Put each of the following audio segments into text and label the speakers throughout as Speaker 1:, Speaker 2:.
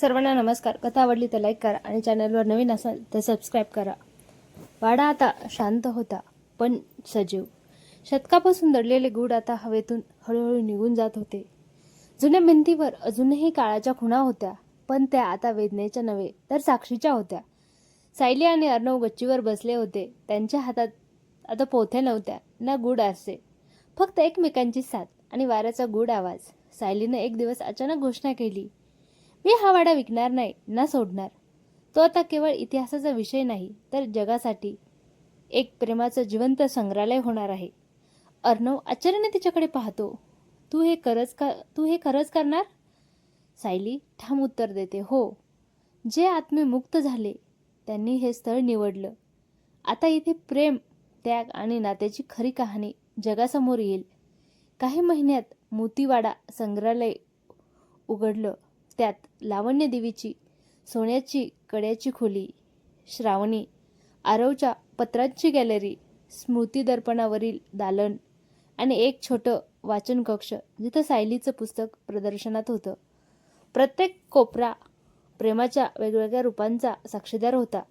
Speaker 1: सर्वांना नमस्कार. कथा आवडली तर लाईक करा आणि चॅनलवर नवीन असाल तर सबस्क्राईब करा. वाडा आता शांत होता पण सजीव. शतकापासून दडलेले गूढ आता हवेतून हळूहळू निघून जात होते. जुन्या भिंतीवर अजूनही काळाच्या खुणा होत्या पण त्या आता वेदनेच्या नव्हे तर साक्षीच्या होत्या. सायली आणि अर्णव गच्चीवर बसले होते. त्यांच्या हातात आता पोथ्या नव्हत्या ना गूढ आरसे फक्त एकमेकांची साथ आणि वाऱ्याचा गूढ आवाज. सायलीनं एक दिवस अचानक घोषणा केली मी हा वाडा विकणार नाही ना सोडणार. तो आता केवळ इतिहासाचा विषय नाही तर जगासाठी एक प्रेमाचं जिवंत संग्रहालय होणार आहे. अर्णव आश्चर्याने तिच्याकडे पाहतो. तू हे खरंच का तू हे खरंच करणार? सायली ठाम उत्तर देते हो. जे आत्मे मुक्त झाले त्यांनी हे स्थळ निवडलं. आता इथे प्रेम त्याग आणि नात्याची खरी कहाणी जगासमोर येईल. काही महिन्यात मोतीवाडा संग्रहालय उघडलं. त्यात लावण्य देवीची सोन्याची कड्याची खोली श्रावणी आरवच्या पत्रांची गॅलरी स्मृती दर्पणावरील दालन आणि एक छोटं वाचन कक्ष जिथं सायलीचं पुस्तक प्रदर्शनात होतं. प्रत्येक कोपरा प्रेमाच्या वेगवेगळ्या रूपांचा साक्षीदार होता.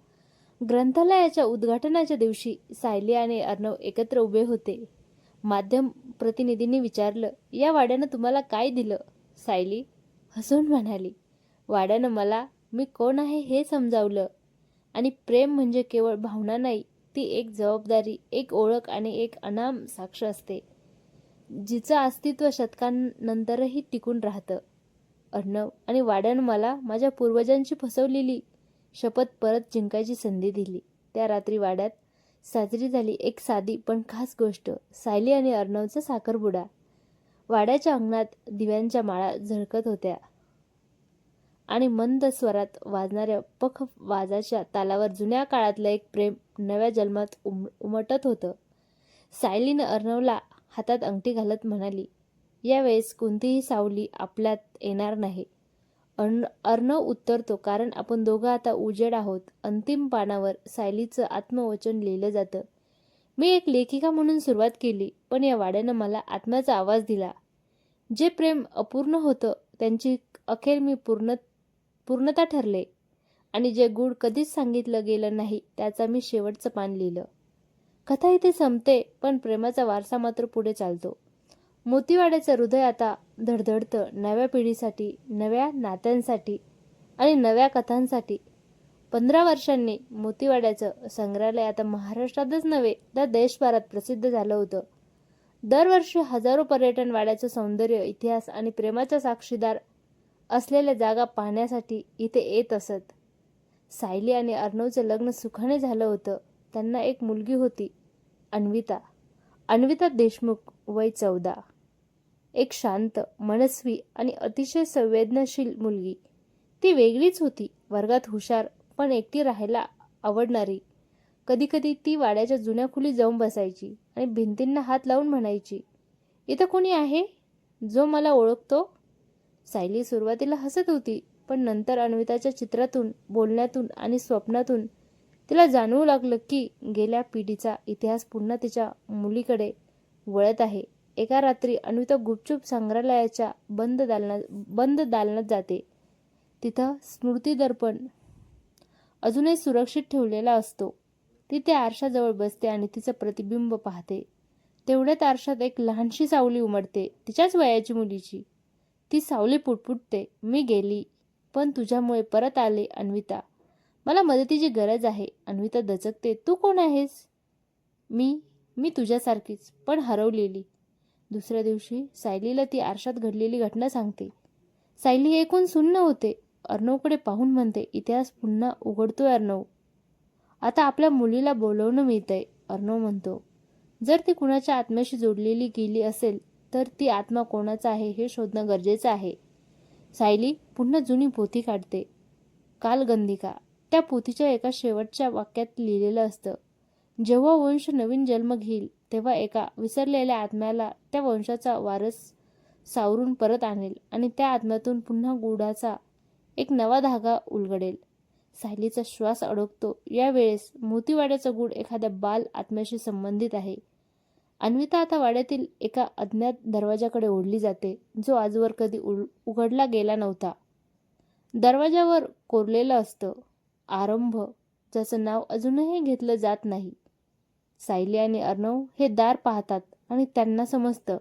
Speaker 1: ग्रंथालयाच्या उद्घाटनाच्या दिवशी सायली आणि अर्णव एकत्र उभे होते. माध्यम प्रतिनिधींनी विचारलं या वाड्यानं तुम्हाला काय दिलं सायली? हसून म्हणाली वाड्यानं मला मी कोण आहे हे समजावलं. आणि प्रेम म्हणजे केवळ भावना नाही ती एक जबाबदारी एक ओळख आणि एक अनाम साक्ष असते. जिचं अस्तित्व शतकांनंतरही टिकून राहतं. अर्णव आणि वाड्यानं मला माझ्या पूर्वजांची फसवलेली शपथ परत जिंकायची संधी दिली. त्या रात्री वाड्यात साजरी झाली एक साधी पण खास गोष्ट सायली आणि अर्णवचा साखरबुडा वाड्याच्या अंगणात दिव्यांच्या माळा झळकत होत्या. आणि मंद स्वरात वाजणाऱ्या पख वाजाच्या तालावर जुन्या काळातलं एक प्रेम नव्या जन्मात उम उमटत होतं. सायलीनं अर्णवला हातात अंगठी घालत म्हणाली यावेळेस कोणतीही सावली आपल्यात येणार नाही अर्ण अर्णव उत्तरतो कारण आपण दोघं आता उजेड आहोत. अंतिम पानावर सायलीचं आत्मवचन लिहिलं जातं. मी एक लेखिका म्हणून सुरुवात केली पण या वाड्यानं मला आत्म्याचा आवाज दिला. जे प्रेम अपूर्ण होतं त्यांची अखेर मी पूर्ण पूर्णता ठरले. आणि जे गूढ कधीच सांगितलं गेलं नाही त्याचा मी शेवटचं पान लिहिलं. कथा इथे संपते पण प्रेमाचा वारसा मात्र पुढे चालतो. मोतीवाड्याचं हृदय आता धडधडतं नव्या पिढीसाठी नव्या नात्यांसाठी आणि नव्या कथांसाठी. पंधरा वर्षांनी मोतीवाड्याचं संग्रहालय आता महाराष्ट्रातच नव्हे तर देशभरात प्रसिद्ध झालं होतं. दरवर्षी हजारो पर्यटन वाड्याचं सौंदर्य इतिहास आणि प्रेमाचा साक्षीदार असलेल्या जागा पाहण्यासाठी इथे येत असत. सायली आणि अर्णवचं लग्न सुखाने झालं होतं. त्यांना एक मुलगी होती अन्विता. अन्विता देशमुख वय चौदा. एक शांत मनस्वी आणि अतिशय संवेदनशील मुलगी. ती वेगळीच होती वर्गात हुशार पण एकटी राहायला आवडणारी. कधीकधी ती वाड्याच्या जुन्या खुली जाऊन बसायची आणि भिंतींना हात लावून म्हणायची इथं कोणी आहे जो मला ओळखतो? सायली सुरुवातीला हसत होती पण नंतर अन्विताच्या चित्रातून बोलण्यातून आणि स्वप्नातून तिला जाणवू लागलं की गेल्या पिढीचा इतिहास पुन्हा तिच्या मुलीकडे वळत आहे. एका रात्री अन्विता गुपचूप संग्रहालयाच्या बंद दालनात बंद दालनात जाते. तिथं स्मृती दर्पण अजूनही सुरक्षित ठेवलेला असतो. ती त्या आरशाजवळ बसते आणि तिचं प्रतिबिंब पाहते. तेवढ्यात आरशात एक लहानशी सावली उमटते तिच्याच वयाची मुलीची. ती सावली पुटपुटते मी गेली पण तुझ्यामुळे परत आले अन्विता. मला मदतीची गरज आहे. अन्विता दचकते तू कोण आहेस? मी मी तुझ्यासारखीच पण हरवलेली. दुसऱ्या दिवशी सायलीला ती आरशात घडलेली घटना सांगते. सायली ऐकून सुन्न होते. अर्णवकडे पाहून म्हणते इतिहास पुन्हा उघडतोय अर्णव. आता आपल्या मुलीला बोलवणं मिळतंय अर्णव म्हणतो. जर ती कुणाच्या आत्म्याशी जोडलेली गेली असेल तर ती आत्मा कोणाचा आहे हे शोधणं गरजेचं आहे. सायली पुन्हा जुनी पोथी काढते. कालगंधिका. त्या पोथीच्या एका शेवटच्या वाक्यात लिहिलेलं असतं जेव्हा वंश नवीन जन्म घेईल तेव्हा एका विसरलेल्या आत्म्याला त्या वंशाचा वारस सावरून परत आणेल आणि त्या आत्म्यातून पुन्हा गुडाचा एक नवा धागा उलगडेल. सायलीचा श्वास अडकतो यावेळेस मोतीवाड्याचा गुड एखाद्या बाल आत्म्याशी संबंधित आहे. अन्विता आता वाड्यातील एका अज्ञात दरवाजाकडे ओढली जाते. जो आजवर कधी उल उघडला गेला नव्हता. दरवाजावर कोरलेलं असतं. आरंभ ज्याचं नाव अजूनही घेतलं जात नाही. सायली आणि अर्णव हे दार पाहतात आणि त्यांना समजतं.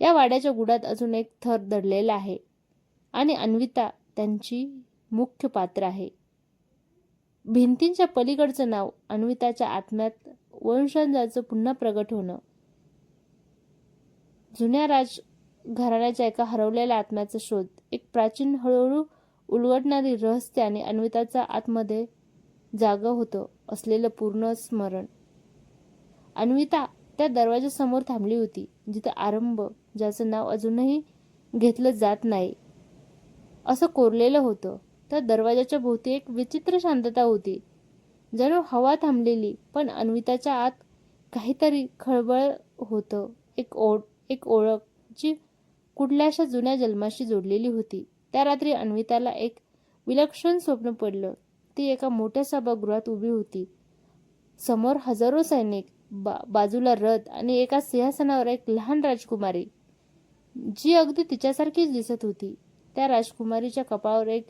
Speaker 1: या वाड्याच्या गुडात अजून एक थर दडलेला आहे. आणि अन्विता त्यांची मुख्य पात्र आहे. भिंतींच्या पलीकडचं नाव अन्विताच्या आत्म्यात वंशांजाचं पुन्हा प्रगट होणं. जुन्या राज घराण्याच्या एका हरवलेल्या आत्म्याचा शोध एक प्राचीन हळूहळू उलगडणारी रहस्य आणि अन्विताचा आतमध्ये जागं होतं असलेलं पूर्ण स्मरण. अन्विता त्या दरवाजासमोर थांबली होती जिथं आरंभ ज्याचं नाव अजूनही घेतलं जात नाही. असं कोरलेलं होतं. त्या दरवाजाच्या भोवती एक विचित्र शांतता होती. जणू हवा थांबलेली पण अन्विताच्या आत काहीतरी खळबळ होतं. एक ओढ एक ओळख जी कुठल्याशा जुन्या जन्माशी जोडलेली होती. त्या रात्री अन्विताला एक विलक्षण स्वप्न पडलं. ती एका मोठ्या सभागृहात उभी होती. समोर हजारो सैनिक बा बाजूला रथ आणि एका सिंहासनावर एक लहान राजकुमारी जी अगदी तिच्यासारखीच दिसत होती. त्या राजकुमारीच्या कपाळावर एक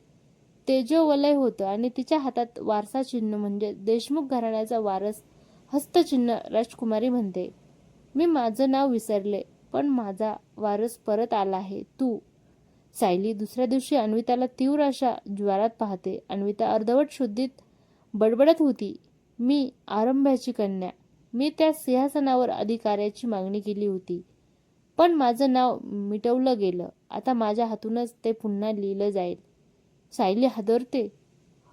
Speaker 1: तेजोवलय होतं आणि तिच्या हातात वारसा चिन्ह म्हणजे देशमुख घराण्याचा वारस हस्तचिन्ह राजकुमारी म्हणते. मी माझं नाव विसरले पण माझा वारस परत आला आहे तू. सायली दुसऱ्या दिवशी अन्विताला तीव्र अशा ज्वारात पाहते. अन्विता अर्धवट शुद्धीत बडबडत होती. मी आरंभ्याची कन्या. मी त्या सिंहासनावर अधिकाऱ्याची मागणी केली होती. पण माझं नाव मिटवलं गेलं. आता माझ्या हातूनच ते पुन्हा लिहिलं जाईल. सायली हादरते.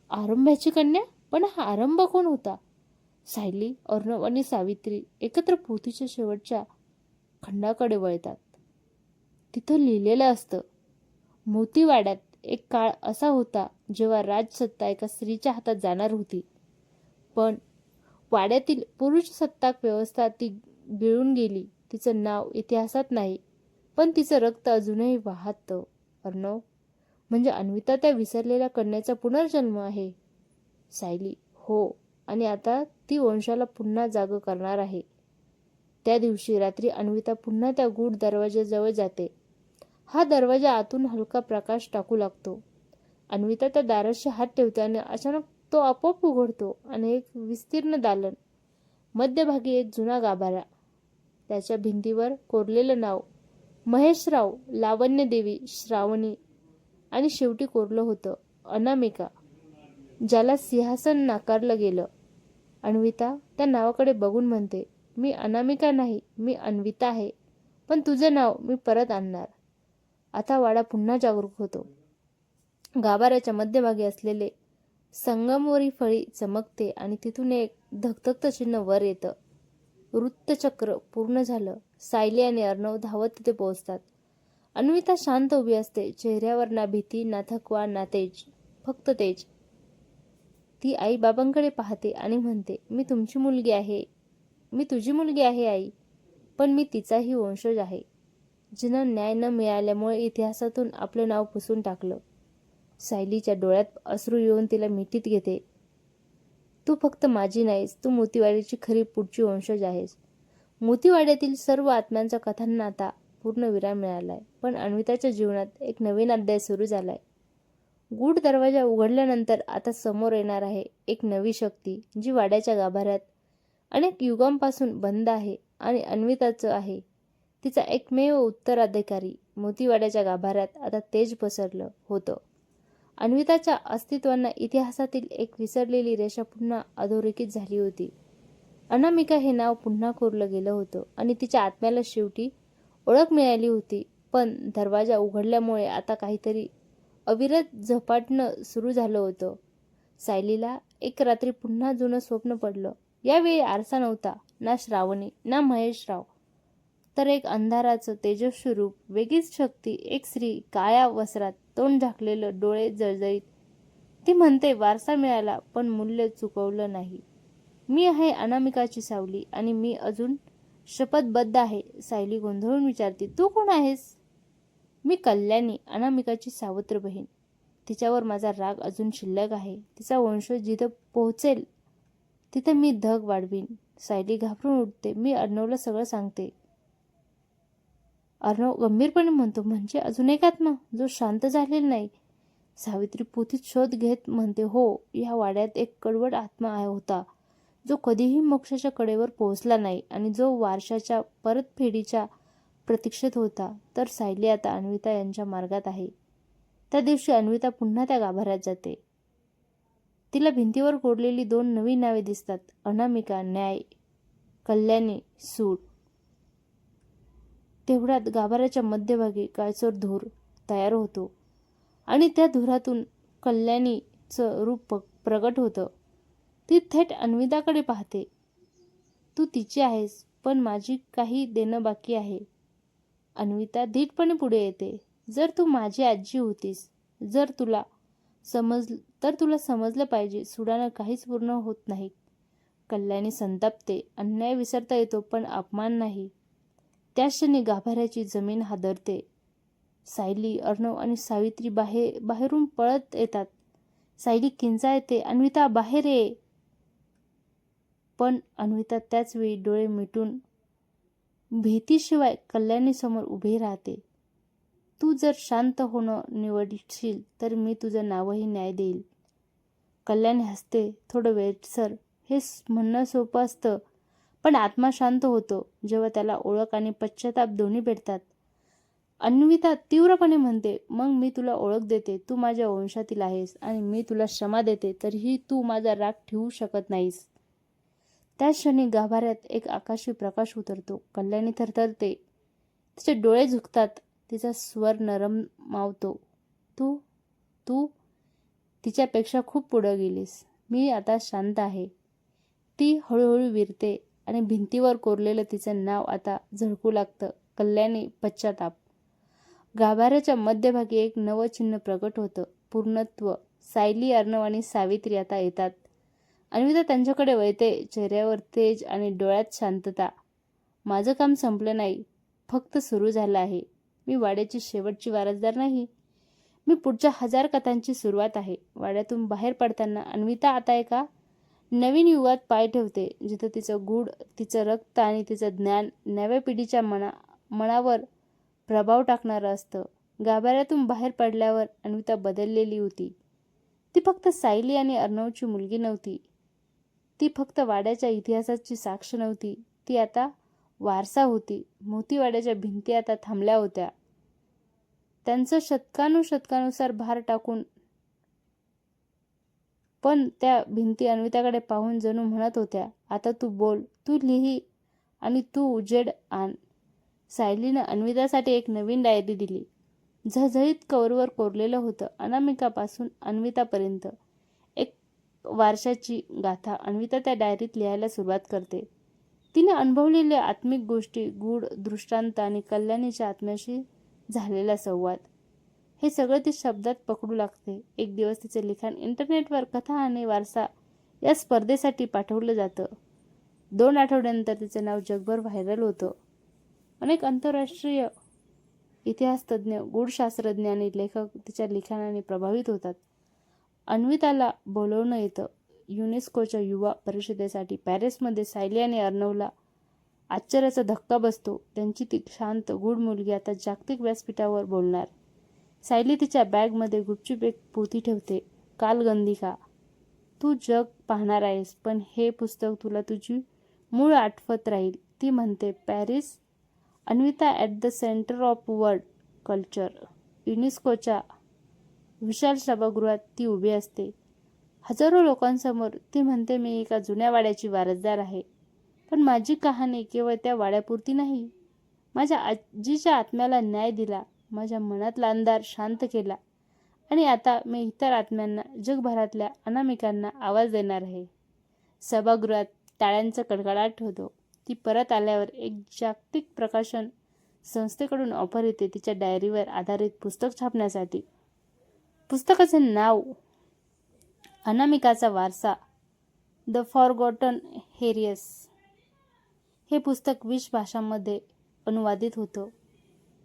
Speaker 1: आरंभ्याची कन्या? पण हा आरंभ कोण होता? सायली अर्णव आणि सावित्री एकत्र पोथीच्या शेवटच्या खंडाकडे वळतात. तिथं लिहिलेलं असतं मोतीवाड्यात एक काळ असा होता जेव्हा राजसत्ता एका स्त्रीच्या हातात जाणार होती. पण वाड्यातील पुरुष सत्ताक व्यवस्था ती गिळून गेली. तिचं नाव इतिहासात नाही पण तिचं रक्त अजूनही वाहतं. अर्णव म्हणजे अन्विता त्या विसरलेल्या कन्याचा पुनर्जन्म आहे. सायली हो आणि आता ती वंशाला पुन्हा जाग करणार आहे. त्या दिवशी रात्री अन्विता पुन्हा त्या गूढ दरवाजाजवळ जाते. हा दरवाजा आतून हलका प्रकाश टाकू लागतो. अन्विता त्या दाराशी हात ठेवते आणि अचानक तो आपोआप उघडतो आणि एक विस्तीर्ण दालन मध्यभागी एक जुना गाभारा त्याच्या भिंतीवर कोरलेलं नाव. महेशराव लावण्यदेवी श्रावणी. आणि शेवटी कोरलं होतं अनामिका ज्याला सिंहासन नाकारलं गेलं. अन्विता त्या नावाकडे बघून म्हणते मी अनामिका नाही मी अन्विता आहे पण तुझं नाव मी परत आणणार. आता वाडा पुन्हा जागरूक होतो. गाभाऱ्याच्या मध्यभागी असलेले संगमवरी फळी चमकते आणि तिथून एक धगधगतं चिन्ह वर येतं. वृत्तचक्र पूर्ण झालं. सायली आणि अर्णव धावत तिथे पोहोचतात. अन्विता शांत उभी असते. चेहऱ्यावर ना भीती ना थकवा ना तेज. फक्त तेज. ती आई बाबांकडे पाहते आणि म्हणते मी तुमची मुलगी आहे. मी तुझी मुलगी आहे आई. पण मी तिचाही वंशज आहे. जिनं न्याय न मिळाल्यामुळे इतिहासातून आपलं नाव पुसून टाकलं. सायलीच्या डोळ्यात अश्रू येऊन तिला मिठीत घेते. तू फक्त माझी नाहीस तू मोतीवाडीची खरी पुढची वंशज आहेस. मोतीवाड्यातील सर्व आत्म्यांच्या कथांना आता पूर्ण विराम मिळालाय पण अन्विताच्या जीवनात एक नवीन अध्याय सुरू झालाय. गूढ दरवाजा उघडल्यानंतर आता समोर येणार आहे एक नवी शक्ती जी वाड्याच्या गाभाऱ्यात अनेक युगांपासून बंद आहे आणि अन्विताचं आहे. तिचा एकमेव उत्तराधिकारी मोतीवाड्याच्या गाभाऱ्यात आता तेज पसरलं होतं. अन्विताच्या अस्तित्वांना इतिहासातील एक विसरलेली रेषा पुन्हा अधोरेखित झाली होती. अनामिका हे नाव पुन्हा कोरलं गेलं होतं आणि तिच्या आत्म्याला शेवटी ओळख मिळाली होती. पण दरवाजा उघडल्यामुळे आता काहीतरी अविरत झपाटणं सुरू झालं होतं. सायलीला एक रात्री पुन्हा जुनं स्वप्न पडलं. यावेळी आरसा नव्हता ना श्रावणी ना महेशराव. तर एक अंधाराचं तेजस्वी रूप वेगळीच शक्ती एक स्त्री काळ्या वस्त्रात तोंड झाकलेलं डोळे जळजळीत. ती म्हणते वारसा मिळाला पण मूल्य चुकवलं नाही. मी आहे अनामिकाची सावली आणि मी अजून शपथबद्ध आहे. सायली गोंधळून विचारते तू कोण आहेस? मी कल्याणी अनामिकाची सावत्र बहीण तिच्यावर माझा राग अजून शिल्लक आहे. तिचा वंश जिथं पोहोचेल तिथं मी धग वाढवीन. सायली घाबरून उठते. मी अर्णवला सगळं सांगते. अर्णव गंभीरपणे म्हणतो म्हणजे अजून एक आत्मा? जो शांत झालेला नाही. सावित्री पोथीत शोध घेत म्हणते हो या वाड्यात एक कडवट आत्मा आहे होता. जो कधीही मोक्षाच्या कडेवर पोहोचला नाही आणि जो वारशाच्या परतफेडीच्या प्रतीक्षेत होता. तर सायली आता अन्विता यांच्या मार्गात आहे. त्या दिवशी अन्विता पुन्हा त्या गाभाऱ्यात जाते. तिला भिंतीवर कोरलेली दोन नवी नावे दिसतात. अनामिका न्याय कल्याणी सूड. तेवढ्यात गाभाऱ्याच्या मध्यभागी काळसर धूर तयार होतो. आणि त्या धुरातून कल्याणीचं रूप प्रगट होतं. ती थेट अन्विताकडे पाहते. तू तिची आहेस पण माझी काही देणं बाकी आहे. अन्विता धीटपणे पुढे येते. जर तू माझी आजी होतीस जर तुला समज तर तुला समजलं पाहिजे सुडानं काहीच पूर्ण होत नाही. कल्याणी संतापते. अन्याय विसरता येतो पण अपमान नाही. त्या क्षणी गाभाऱ्याची जमीन हादरते. सायली अर्णव आणि सावित्री बाहेर बाहेरून पळत येतात. सायली किंचा येते अन्विता बाहेर ये. पण अन्विता त्याच वेळी डोळे मिटून भीतीशिवाय कल्याणीसमोर उभे राहते. तू जर शांत होणं निवडशील तर मी तुझं नावही न्याय देईल. कल्याणी हसते थोडं वेळसर हे म्हणणं सोपं असतं पण आत्मा शांत होतो जेव्हा त्याला ओळख आणि पश्चाताप दोन्ही भेटतात. अन्विता तीव्रपणे म्हणते मग मी तुला ओळख देते तू माझ्या वंशातील आहेस आणि मी तुला क्षमा देते तरीही तू माझा राग ठेवू शकत नाहीस. त्या क्षणी गाभाऱ्यात एक आकाशी प्रकाश उतरतो. कल्याणी थरथरते. तिचे डोळे झुकतात. तिचा स्वर नरम मावतो. तू तू तिच्यापेक्षा खूप पुढं गेलीस. मी आता शांत आहे. ती हळूहळू विरते. आणि भिंतीवर कोरलेलं तिचं नाव आता झळकू लागतं. कल्याणी पश्चाताप. गाभाऱ्याच्या मध्यभागी एक नवं चिन्ह प्रगट होतं. पूर्णत्व. सायली अर्णव आणि सावित्री आता येतात. अन्विता त्यांच्याकडे वळते. चेहऱ्यावर तेज आणि डोळ्यात शांतता. माझं काम संपलं नाही. फक्त सुरू झालं आहे. मी वाड्याची शेवटची वारसदार नाही. मी पुढच्या हजार कथांची सुरुवात आहे. वाड्यातून बाहेर पडताना अन्विता आता एका नवीन युगात पाय ठेवते जिथं तिचं गूढ तिचं रक्त आणि तिचं ज्ञान नव्या पिढीच्या मना मनावर प्रभाव टाकणारं असतं. गाभाऱ्यातून बाहेर पडल्यावर अन्विता बदललेली होती. ती फक्त सायली आणि अर्णवची मुलगी नव्हती. ती फक्त वाड्याच्या इतिहासाची साक्ष नव्हती. ती आता वारसा होती. मोतीवाड्याच्या भिंती आता थांबल्या होत्या. त्यांचं शतकानुशतकानुसार भार टाकून पण त्या भिंती अन्विताकडे पाहून जणू म्हणत होत्या आता तू बोल तू लिही आणि तू उजेड आण. सायलीनं अन्वितासाठी एक नवीन डायरी दिली. झळझळीत कवरवर कोरलेलं होतं अनामिकापासून अन्वितापर्यंत. एक वारशाची गाथा अन्विता त्या डायरीत लिहायला सुरुवात करते. तिने अनुभवलेल्या आत्मिक गोष्टी गूढ दृष्टांत आणि कल्याणीच्या आत्म्याशी झालेला संवाद. हे सगळं ती शब्दात पकडू लागते. एक दिवस तिचे लिखाण इंटरनेटवर कथा आणि वारसा या स्पर्धेसाठी पाठवलं जातं. दोन आठवड्यानंतर तिचं नाव जगभर व्हायरल होतं. अनेक आंतरराष्ट्रीय इतिहासतज्ञ गूढशास्त्रज्ञ आणि लेखक तिच्या लिखाणाने प्रभावित होतात. अन्विताला बोलवणं येतं. युनेस्कोच्या युवा परिषदेसाठी पॅरिसमध्ये सायली आणि अर्णवला आश्चर्याचा धक्का बसतो. त्यांची ती शांत गूढ मुलगी आता जागतिक व्यासपीठावर बोलणार. सायली तिच्या बॅगमध्ये गुपचूप एक पोथी ठेवते. कालगंधिका तू जग पाहणार आहेस पण हे पुस्तक तुला तुझी मूळ आठवत राहील ती म्हणते. Paris Anvita at the centre of world culture युनेस्कोच्या विशाल सभागृहात ती उभी असते. हजारो लोकांसमोर ती म्हणते मी एका जुन्या वाड्याची वारसदार आहे पण माझी कहाणी केवळ त्या वाड्यापुरती नाही. माझ्या आजीच्या आत्म्याला न्याय दिला. माझ्या मनातला अंधार शांत केला. आणि आता मी इतर आत्म्यांना जगभरातल्या अनामिकांना आवाज देणार आहे. सभागृहात टाळ्यांचा कडकडाट होतो. ती परत आल्यावर एक जागतिक प्रकाशन संस्थेकडून ऑफर येते. तिच्या डायरीवर आधारित पुस्तक छापण्यासाठी. पुस्तकाचे नाव अनामिकाचा वारसा द फॉरगॉटन हेरियस. हे पुस्तक वीस भाषांमध्ये अनुवादित होतं.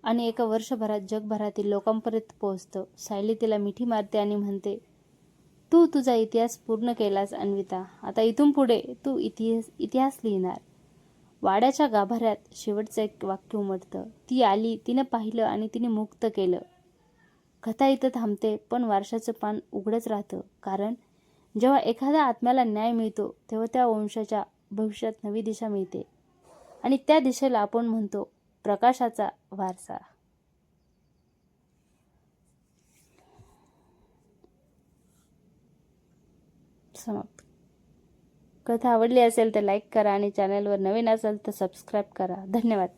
Speaker 1: आणि एका वर्षभरात जगभरातील लोकांपर्यंत पोहोचतं. सायली तिला मिठी मारते आणि म्हणते तू तुझा इतिहास पूर्ण केलास अन्विता. आता इथून पुढे तू इतिहास इतिहास लिहिणार. वाड्याच्या गाभाऱ्यात शेवटचं एक वाक्य उमटतं. ती आली तिनं पाहिलं आणि तिने मुक्त केलं. कथा इथं थांबते पण वारशाचं पान उघडंच राहतं. कारण जेव्हा एखाद्या आत्म्याला न्याय मिळतो तेव्हा त्या वंशाच्या भविष्यात नवी दिशा मिळते. आणि त्या दिशेला आपण म्हणतो प्रकाशाचा वारसा. समाप्त. कथा आवडली असेल तर लाईक करा आणि चॅनलवर नवीन असेल तर सबस्क्राईब करा. धन्यवाद.